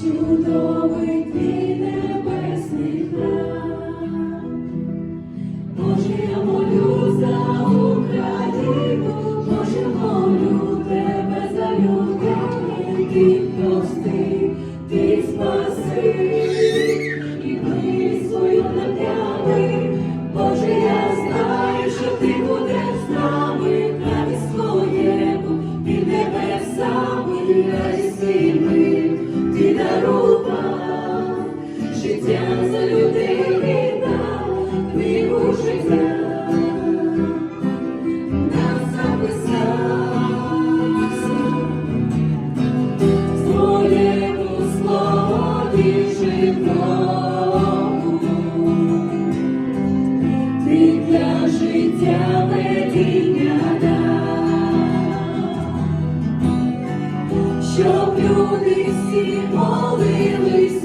чудовий твій небесний храм. Боже, я молю за Україну, Боже, молю тебе за людей. щоб люди всі молились.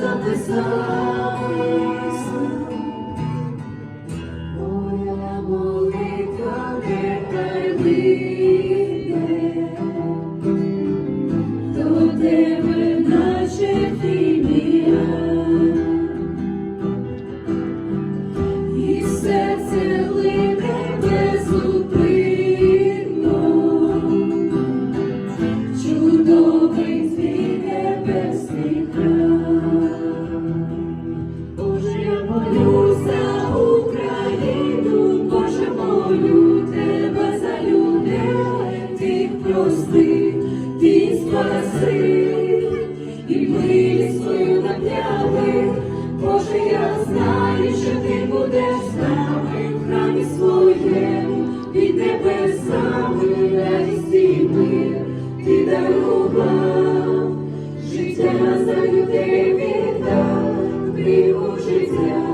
Записав. небесний край. Боже, я молю за Україну, Боже, молю тебе за людей, ти прости, ти спаси і милість свою нап'яли. ти віддав, крім життя.